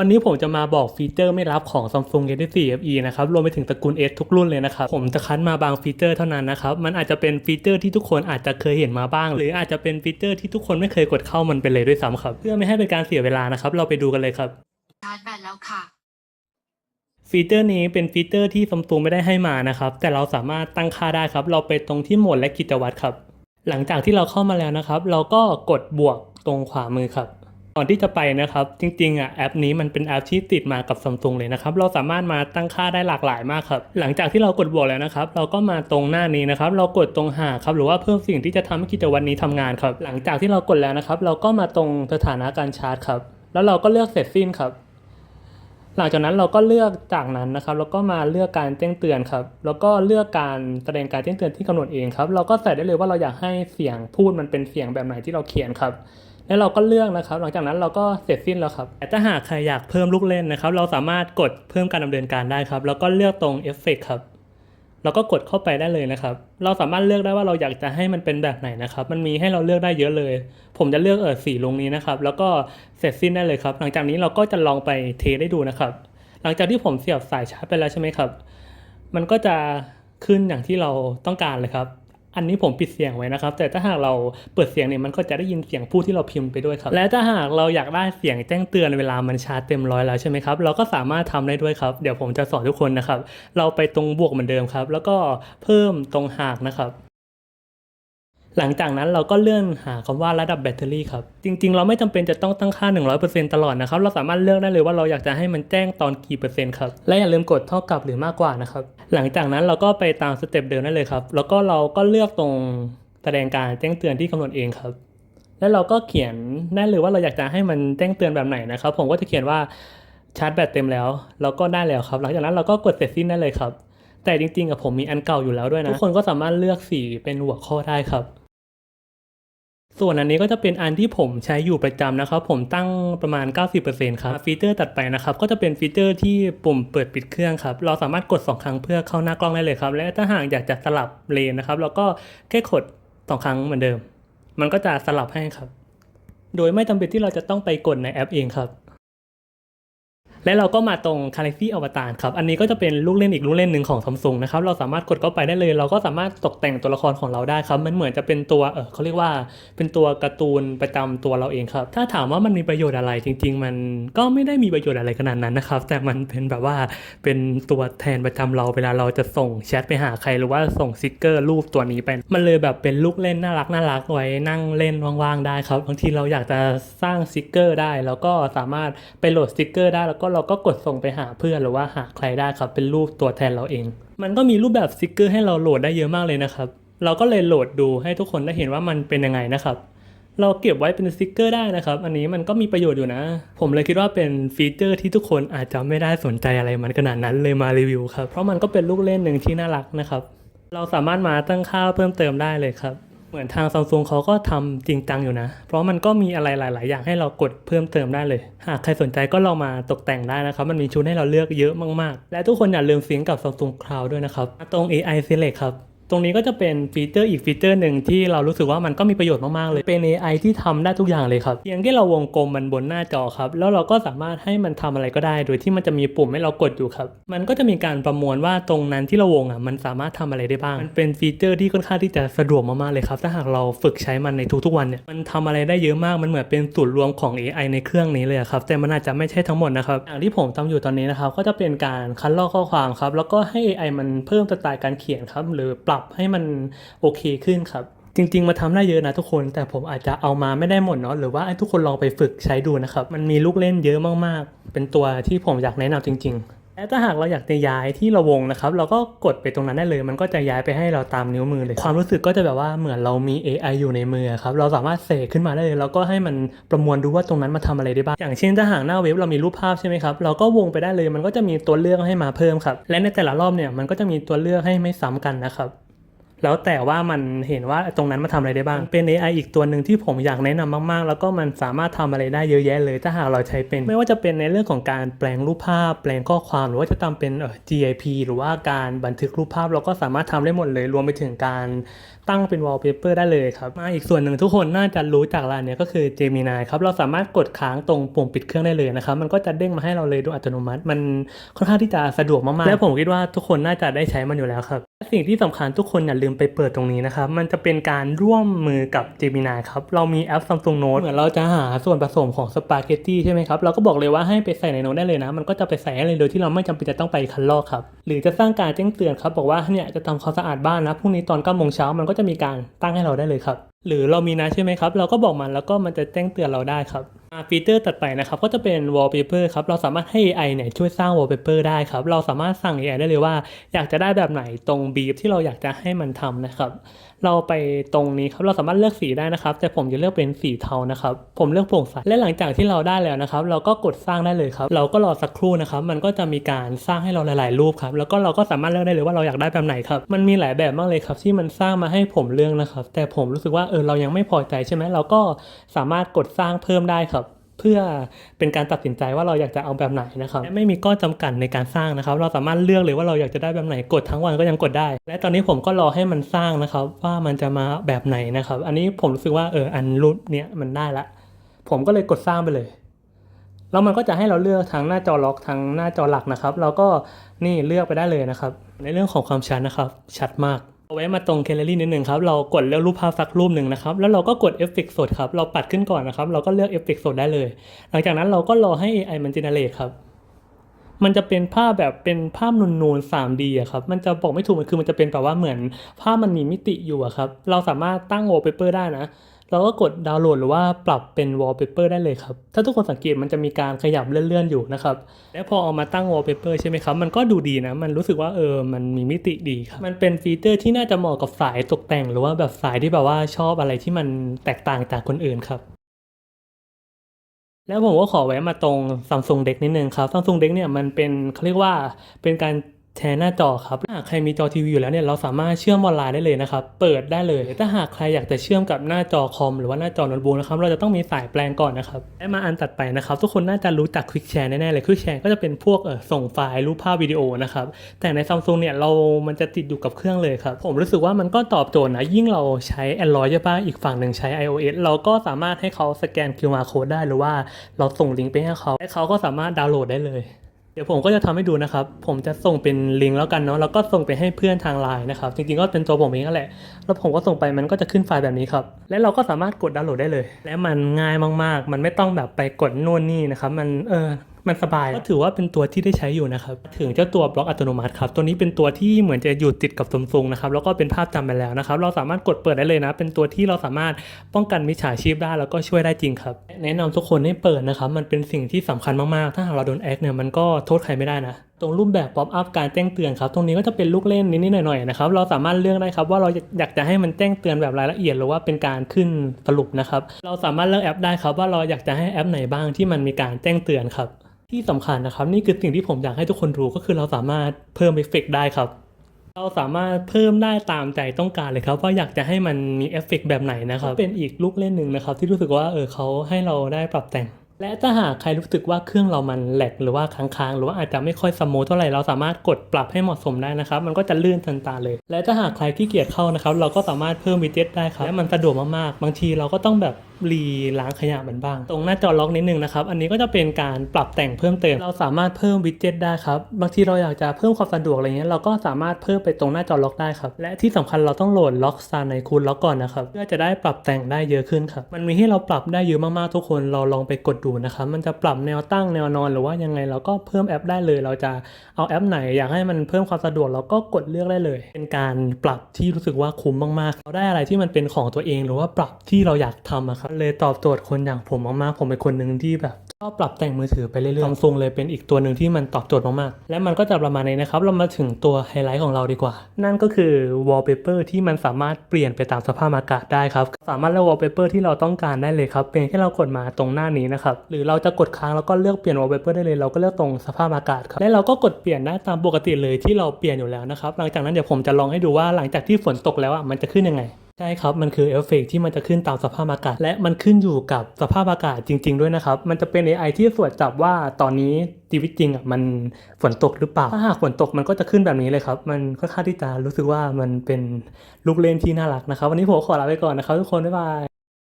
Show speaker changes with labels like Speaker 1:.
Speaker 1: วันนี้ผมจะมาบอกฟีเจอร์ไม่รับของ Samsung Galaxy FE นะครับ รวมไปถึงตระกูล S ทุกรุ่นเลยนะครับ ผมจะคัดมาบางฟีเจอร์เท่านั้นนะครับ มันอาจจะเป็นฟีเจอร์ที่ทุกคนอาจจะเคยเห็นมาบ้าง หรืออาจจะเป็นฟีเจอร์ที่ทุกคนไม่เคยกดเข้ามันไปเลยด้วยซ้ำครับ เพื่อไม่ให้เป็นการเสียเวลานะครับ เราไปดูกันเลยครับ
Speaker 2: ชาร์จแบตแล้วค่ะ
Speaker 1: ฟีเจอร์นี้เป็นฟีเจอร์ที่ Samsung ไม่ได้ให้มานะครับ แต่เราสามารถตั้งค่าได้ครับ เราไปตรงที่โหมดและกิจวัตรครับ หลังจากที่เราเข้ามาแล้วนะครับ เราก็กดบวกตรงขวามือครับ ก่อนที่จะไปนะครับ จริงๆอะแอปนี้มันเป็นแอปที่ติดมากับ Samsung เลยนะครับ เราสามารถมาตั้งค่าได้หลากหลายมากครับ หลังจากที่เรากดบวกแล้วนะครับ เราก็มาตรงหน้านี้นะครับ เรากดตรงหาครับ หรือว่าเพิ่มสิ่งที่จะทำให้กิจวัตรนี้ทำงานครับ หลังจากที่เรากดแล้วนะครับ เราก็มาตรงสถานะการชาร์จครับ แล้วเราก็เลือกเสร็จสิ้นครับหลังจากนั้นเราก็เลือกจากนั้นนะครับ แล้วก็มาเลือกการแจ้งเตือนครับ แล้วก็เลือกการแสดงการแจ้งเตือนที่กำหนดเองครับ เราก็ใส่ได้เลยว่าเราอยากให้เสียงพูดมันเป็นเสียงแบบไหนที่เราเขียนครับ แล้วเราก็เลือกนะครับ หลังจากนั้นเราก็เสร็จสิ้นแล้วครับแต่ถ้าหากใครอยากเพิ่มลูกเล่นนะครับ เราสามารถกดเพิ่มการดำเนินการได้ครับ แล้วก็เลือกตรงเอฟเฟกครับเราก็กดเข้าไปได้เลยนะครับ เราสามารถเลือกได้ว่าเราอยากจะให้มันเป็นแบบไหนนะครับ มันมีให้เราเลือกได้เยอะเลย ผมจะเลือกเออสีลงนี้นะครับ แล้วก็เสร็จสิ้นได้เลยครับ หลังจากนี้เราก็จะลองไปเทสได้ดูนะครับ หลังจากที่ผมเสียบสายชาร์จไปแล้วใช่ไหมครับ มันก็จะขึ้นอย่างที่เราต้องการเลยครับ อันนี้ผมปิดเสียงไว้นะครับ แต่ถ้าหากเราเปิดเสียงเนี่ยมันก็จะได้ยินเสียงพูดที่เราพิมพ์ไปด้วยครับ และถ้าหากเราอยากได้เสียงแจ้งเตือนเวลามันชาร์จเต็มร้อยแล้วใช่ไหมครับ เราก็สามารถทำได้ด้วยครับ เดี๋ยวผมจะสอนทุกคนนะครับ เราไปตรงบวกเหมือนเดิมครับ แล้วก็เพิ่มตรงหากนะครับ หลังจากนั้นเราก็เลื่อนหาคำว่าระดับแบตเตอรี่ครับ จริง ๆ เราไม่จำเป็นจะต้องตั้งค่า 100%ตลอดนะครับ เราสามารถเลือกได้เลยว่าเราอยากจะให้มันแจ้งตอนกี่เปอร์เซ็นต์ครับ และอย่าลืมกดเท่ากับหรือมากกว่านะครับ หลังจากนั้นเราก็ไปตามสเต็ปเดิมได้เลยครับ แล้วก็เราก็เลือกตรงแสดงการแจ้งเตือนที่กำหนดเองครับ แล้วเราก็เขียนได้เลยว่าเราอยากจะให้มันแจ้งเตือนแบบไหนนะครับ ผมก็จะเขียนว่าชาร์จแบตเต็มแล้ว เราก็ได้แล้วครับ หลังจากนั้นเราก็กดเสร็จสิ้นได้เลยครับแต่จริงๆกับผมมีอันเก่าอยู่แล้วด้วยนะ ทุกคนก็สามารถเลือกสีเป็นหัวข้อได้ครับ ส่วนอันนี้ก็จะเป็นอันที่ผมใช้อยู่ประจำนะครับ ผมตั้งประมาณ 90%ครับฟีเจอร์ตัดไปนะครับ ก็จะเป็นฟีเจอร์ที่ปุ่มเปิดปิดเครื่องครับ เราสามารถกด 2 ครั้งเพื่อเข้าหน้ากล้องได้เลยครับ และถ้าหากอยากจะสลับเลนนะครับเราก็แค่กด 2 ครั้งเหมือนเดิม มันก็จะสลับให้ครับ โดยไม่จำเป็นที่เราจะต้องไปกดในแอปเองครับ และเราก็มาตรง Galaxy Avatar ครับ อันนี้ก็จะเป็นลูกเล่นอีกลูกเล่นหนึ่งของ Samsung นะครับ เราสามารถกดเข้าไปได้เลย เราก็สามารถตกแต่งตัวละครของเราได้ครับ มันเหมือนจะเป็นตัว เออเขาเรียกว่า เป็นตัวการ์ตูนประจำตัวเราเองครับ ถ้าถามว่ามันมีประโยชน์อะไร จริง ๆ มันก็ไม่ได้มีประโยชน์อะไรขนาดนั้นนะครับ แต่มันเป็นแบบว่า เป็นตัวแทนประจำเรา เวลาเราจะส่งแชทไปหาใคร หรือว่าส่งสติกเกอร์รูปตัวนี้ไป มันเลยแบบเป็นลูกเล่นน่ารักน่ารักไว้นั่งเล่นว่างๆได้ครับ บางทีเราอยากจะสร้างสติกเกอร์ได้ แล้วก็สามารถไปโหลดสติกเกอร์ได้ แล้วก็เราก็กดส่งไปหาเพื่อนหรือว่าหาใครได้ครับเป็นรูปตัวแทนเราเอง มันก็มีรูปแบบสติกเกอร์ให้เราโหลดได้เยอะมากเลยนะครับ เราก็เลยโหลดดูให้ทุกคนได้เห็นว่ามันเป็นยังไงนะครับ เราเก็บไว้เป็นสติกเกอร์ได้นะครับ อันนี้มันก็มีประโยชน์อยู่นะ ผมเลยคิดว่าเป็นฟีเจอร์ที่ทุกคนอาจจะไม่ได้สนใจอะไรมันขนาดนั้นเลยมารีวิวครับเพราะมันก็เป็นลูกเล่นหนึ่งที่น่ารักนะครับ เราสามารถมาตั้งค่าเพิ่มเติมได้เลยครับ เหมือนทางซัมซุงเขาก็ทำจริงจังอยู่นะ เพราะมันก็มีอะไรหลาย ๆ อย่างให้เรากดเพิ่มเติมได้เลย หากใครสนใจก็ลองมาตกแต่งได้นะครับ มันมีชุดให้เราเลือกเยอะมาก ๆ และทุกคนอย่าลืมซิงก์กับซัมซุงคลาวด้วยนะครับ ตรง AI Select ครับ ตรงนี้ก็จะเป็นฟีเจอร์อีกฟีเจอร์หนึ่งที่เรารู้สึกว่ามันก็มีประโยชน์มากๆเลย เป็น AI ที่ทำได้ทุกอย่างเลยครับเพียงแค่เราวงกลมมันบนหน้าจอครับ แล้วเราก็สามารถให้มันทำอะไรก็ได้ โดยที่มันจะมีปุ่มให้เรากดอยู่ครับ มันก็จะมีการประมวลว่าตรงนั้นที่เราวงอะมันสามารถทำอะไรได้บ้าง มันเป็นฟีเจอร์ที่ค่อนข้างที่จะสะดวกมากๆเลยครับ ถ้าหากเราฝึกใช้มันในทุกๆวันเนี่ย มันทำอะไรได้เยอะมาก มันเหมือนเป็นศูนรวมของ AI ในเครื่องนี้เลยครับ แต่มันอาจจะไม่ใช่ทั้งหมดนะครับ อย่างที่ผมทำอยู่ตอนนี้นะครับ ก็จะเป็นการคัดลอกข้อความครับ แล้วก็ให้ AI มันเพิ่มสไตล์การเขียนครับ หรือปรับให้มันโอเคขึ้นครับ จริง ๆมาทำได้เยอะนะทุกคน แต่ผมอาจจะเอามาไม่ได้หมดเนาะหรือว่าทุกคนลองไปฝึกใช้ดูนะครับ มันมีลูกเล่นเยอะมากๆ เป็นตัวที่ผมอยากแนะนำจริง ๆและถ้าหากเราอยากจะย้ายที่เราวงนะครับ เราก็กดไปตรงนั้นได้เลย มันก็จะย้ายไปให้เราตามนิ้วมือเลย ความรู้สึกก็จะแบบว่าเหมือนเรามี AI อยู่ในมือครับ เราสามารถเสกขึ้นมาได้เลยแล้วก็ให้มันประมวลดูว่าตรงนั้นมาทำอะไรได้บ้าง อย่างเช่นถ้าหากหน้าเว็บเรามีรูปภาพใช่ไหมครับ เราก็วงไปได้เลย มันก็จะมีตัวเลือกให้มาเพิ่มครับ และในแต่ละรอบเนี่ย มันก็จะมีตัวเลือกให้ไม่ซ้ำกันนะครับ แล้วแต่ว่ามันเห็นว่าตรงนั้นมาทำอะไรได้บ้าง เป็น AI อีกตัวหนึ่งที่ผมอยากแนะนำมาก ๆ แล้วก็มันสามารถทำอะไรได้เยอะแยะเลย ถ้าหากเราใช้เป็น ไม่ว่าจะเป็นในเรื่องของการแปลงรูปภาพ แปลงข้อความหรือว่าจะทำเป็นเอ่อ GIP หรือว่าการบันทึกรูปภาพเราก็สามารถทำได้หมดเลย รวมไปถึงการ ตั้งเป็น wallpaper ได้เลยครับมาอีกส่วนหนึ่งทุกคนน่าจะรู้จากร้านเนี้ยก็คือ Gemini ครับเราสามารถกดค้างตรงปุ่มปิดเครื่องได้เลยนะครับมันก็จะเด้งมาให้เราเลยโดยอัตโนมัติ มันค่อนข้างที่จะสะดวกมากๆและผมคิดว่าทุกคนน่าจะได้ใช้มันอยู่แล้วครับสิ่งที่สำคัญทุกคนอย่าลืมไปเปิดตรงนี้นะครับ มันจะเป็นการร่วมมือกับ Gemini ครับ เรามีแอป Samsung Note เหมือนเราจะหาส่วนผสมของสปาเกตตี้ใช่ไหมครับ เราก็บอกเลยว่าให้ไปใส่ในโน้ตได้เลยนะ มันก็จะไปใส่ให้เลยโดยที่เราไม่จำเป็นจะต้องไปคันลอกครับ หรือจะสร้างการแจ้งเตือนครับ บอกว่าเนี่ยจะทำความสะอาดบ้านนะพรุ่งนี้ตอน9โมงเช้ามันก็จะมีการตั้งให้เราได้เลยครับ หรือเรามีนะใช่ไหมครับ เราก็บอกมันแล้วก็มันจะแจ้งเตือนเราได้ครับฟีเจอร์ตัดไปนะครับก็จะเป็น wallpaper ครับเราสามารถให้ AI เนี่ยช่วยสร้าง wallpaper ได้ครับเราสามารถสั่ง AI ได้เลยว่า อยากจะได้แบบไหนตรงบีฟที่เราอยากจะให้มันทำนะครับเราไปตรงนี้ครับเราสามารถเลือกสีได้นะครับ แต่ผมจะเลือกเป็นสีเทานะครับผมเลือกโปร่งใสและหลังจากที่เราได้แล้วนะครับ เราก็กดสร้างได้เลยครับ เราก็รอสักครู่นะครับ มันก็จะมีการสร้างให้เราหลาย ๆ รูปครับแล้วก็เราก็สามารถเลือกได้เลยว่าเราอยากได้แบบไหนครับมันมีหลายแบบมากเลยครับ ที่มันสร้างมาให้ผมเลือกนะครับ แต่ผมรู้สึกว่าเออเรายังไม่พอใจใช่ไหมเราก็สามารถกดสร้างเพิ่มได้ครับ เพื่อเป็นการตัดสินใจว่าเราอยากจะเอาแบบไหนนะครับและไม่มีก้อนจำกัดในการสร้างนะครับ เราสามารถเลือกเลยว่าเราอยากจะได้แบบไหนกดทั้งวันก็ยังกดได้ และตอนนี้ผมก็รอให้มันสร้างนะครับ ว่ามันจะมาแบบไหนนะครับ อันนี้ผมรู้สึกว่าเอออันรูปเนี้ยมันได้ละ ผมก็เลยกดสร้างไปเลยแล้วมันก็จะให้เราเลือกทั้งหน้าจอล็อกทั้งหน้าจอหลักนะครับ เราก็นี่เลือกไปได้เลยนะครับ ในเรื่องของความชัดนะครับ ชัดมาก เอาไว้มาตรงแคลอรี่นิดหนึ่งครับเรากดเลือกรูปภาพสักรูปหนึ่งนะครับแล้วเราก็กดเอฟเฟกต์สดครับเราปัดขึ้นก่อนนะครับเราก็เลือกเอฟเฟกต์สดได้เลย หลังจากนั้นเราก็รอให้ AI มันเจเนเรตครับมันจะเป็นภาพแบบเป็นภาพนูนๆ 3D อะครับ มันจะบอกไม่ถูก มันคือมันจะเป็นแบบว่าเหมือนภาพมันมีมิติอยู่อะครับ เราสามารถตั้ง wallpaper ได้นะ เราก็กดดาวน์โหลดหรือว่าปรับเป็น wallpaper ได้เลยครับ ถ้าทุกคนสังเกตมันจะมีการขยับเลื่อนๆอยู่นะครับ และพอเอามาตั้ง wallpaper ใช่ไหมครับ มันก็ดูดีนะ มันรู้สึกว่าเออ มันมีมิติดีครับ มันเป็นฟีเจอร์ที่น่าจะเหมาะกับสายตกแต่ง หรือว่าแบบสายที่แบบว่าชอบอะไรที่มันแตกต่างจากคนอื่นครับแล้วผมก็ขอแวะมาตรง Samsung Deck นิดนึงครับ Samsung Deck เนี่ยมันเป็นเขาเรียกว่าเป็นการ แชร์หน้าจอครับถ้าหากใครมีจอทีวีอยู่แล้วเนี่ยเราสามารถเชื่อมออนไลน์ได้เลยนะครับ เปิดได้เลย ถ้าหากใครอยากจะเชื่อมกับหน้าจอคอมหรือว่าหน้าจอโน้ตบุ๊กนะครับ เราจะต้องมีสายแปลงก่อนนะครับและมาอันตัดไปนะครับ ทุกคนน่าจะรู้จัก Quick Share แน่ๆเลย Quick Share ก็จะเป็นพวกเออส่งไฟล์รูปภาพวิดีโอนะครับ แต่ใน Samsung เนี่ยเรามันจะติดอยู่กับเครื่องเลยครับ ผมรู้สึกว่ามันก็ตอบโจทย์นะ ยิ่งเราใช้ Android ใช่ปะอีกฝั่งหนึ่งใช้ iOS เราก็สามารถให้เขาสแกน QR code ได้หรือว่าเราส่งลิงก์ไปให้เขา และเขาก็สามารถดาวน์โหลดได้เลย ดี๋ยวผมก็จะทำให้ดูนะครับ ผมจะส่งเป็นลิงก์แล้วกันเนาะแล้วก็ส่งไปให้เพื่อนทางไลน์นะครับ จริงๆก็เป็นตัวผมเองนั่นแหละ แล้วผมก็ส่งไปมันก็จะขึ้นไฟล์แบบนี้ครับ และเราก็สามารถกดดาวน์โหลดได้เลย และมันง่ายมากๆ มันไม่ต้องแบบไปกดนู่นนี่นะครับ มันเออ มันสบายก็ถือว่าเป็นตัวที่ได้ใช้อยู่นะครับ ถึงเจ้าตัวบล็อกอัตโนมัติครับตัวนี้เป็นตัวที่เหมือนจะอยู่ติดกับซัมซุงนะครับแล้วก็เป็นภาพจำไปแล้วนะครับ เราสามารถกดเปิดได้เลยนะ เป็นตัวที่เราสามารถป้องกันมิจฉาชีพได้แล้วก็ช่วยได้จริงครับ แนะนำทุกคนให้เปิดนะครับ มันเป็นสิ่งที่สำคัญมากๆ ถ้าหากเราโดนแอคเนี่ยมันก็โทษใครไม่ได้นะ ตรงรูปแบบป๊อปอัพการแจ้งเตือนครับ ตรงนี้ก็จะเป็นลูกเล่นนิดๆหน่อยๆนะครับ เราสามารถเลือกได้ครับว่าเราอยากจะให้มันแจ้งเตือนแบบรายละเอียดหรือว่าเป็นการขึ้นสรุปนะครับ เราสามารถเลือกแอปได้ครับว่าเราอยากจะให้แอปไหนบ้างที่มันมีการแจ้งเตือนครับ ที่สำคัญนะครับ นี่คือสิ่งที่ผมอยากให้ทุกคนรู้ก็คือเราสามารถเพิ่มเอฟเฟกต์ได้ครับเราสามารถเพิ่มได้ตามใจต้องการเลยครับว่าอยากจะให้มันมีเอฟเฟกต์แบบไหนนะครับเป็นอีกลูกเล่นหนึ่งนะครับที่รู้สึกว่าเออเขาให้เราได้ปรับแต่ง และถ้าหากใครรู้สึกว่าเครื่องเรามันแหลกหรือว่าค้างๆ หรือว่าอาจจะไม่ค่อยสมูทเท่าไหร่เราสามารถกดปรับให้เหมาะสมได้นะครับ มันก็จะลื่นทันตาเลย และถ้าหากใครที่เกียจเข้านะครับ เราก็สามารถเพิ่มวิดเจ็ตได้ครับและมันสะดวกมากๆ บางทีเราก็ต้องแบบ รีล้างขยะมันบ้าง ตรงหน้าจอล็อกนิดนึงนะครับ อันนี้ก็จะเป็นการปรับแต่งเพิ่มเติม เราสามารถเพิ่มวิดเจ็ตได้ครับ บางทีเราอยากจะเพิ่มความสะดวกอะไรเงี้ย เราก็สามารถเพิ่มไปตรงหน้าจอล็อกได้ครับ และที่สำคัญเราต้องโหลดล็อกซาในคูลล็อกก่อนนะครับ เพื่อจะได้ปรับแต่งได้เยอะขึ้นครับ มันมีให้เราปรับได้เยอะมากๆทุกคน เราลองไปกดดูนะครับ มันจะปรับแนวตั้งแนวนอนหรือว่ายังไงเราก็เพิ่มแอปได้เลย เราจะเอาแอปไหน อยากให้มันเพิ่มความสะดวกเราก็กดเลือกได้เลย เป็นการปรับที่รู้สึกว่าคุ้มมากๆ เราได้อะไรที่มันเป็นของตัวเองหรือว่าปรับที่เราอยากทำอะครับเลยตอบโจทย์คนอย่างผมมากๆ ผมเป็นคนหนึ่งที่แบบชอบปรับแต่งมือถือไปเรื่อยๆซัมซุงเลยเป็นอีกตัวหนึ่งที่มันตอบโจทย์มากๆ และมันก็จะประมาณนี้นะครับ เรามาถึงตัวไฮไลท์ของเราดีกว่า นั่นก็คือ wallpaper ที่มันสามารถเปลี่ยนไปตามสภาพอากาศได้ครับ สามารถเลือก wallpaper ที่เราต้องการได้เลยครับเป็นแค่เรากดมาตรงหน้านี้นะครับ หรือเราจะกดค้างแล้วก็เลือกเปลี่ยน wallpaper ได้เลย เราก็เลือกตรงสภาพอากาศครับ และเราก็กดเปลี่ยนได้ตามปกติเลยที่เราเปลี่ยนอยู่แล้วนะครับ หลังจากนั้นเดี๋ยวผมจะลองให้ดูว่าหลังจากที่ฝนตกแล้วอะมันจะขึ้นยังไง ใช่ครับ มันคือเอฟเฟกที่มันจะขึ้นตามสภาพอากาศ และมันขึ้นอยู่กับสภาพอากาศจริง ๆ ด้วยนะครับ มันจะเป็น AI ที่ตรวจจับว่าตอนนี้ชีวิตจริงอะมันฝนตกหรือเปล่า ถ้าหากฝนตกมันก็จะขึ้นแบบนี้เลยครับ มันค่อนข้างที่จะรู้สึกว่ามันเป็นลูกเล่นที่น่ารักนะครับ วันนี้ผมขอลาไปก่อนนะครับทุกคนบ๊ายบาย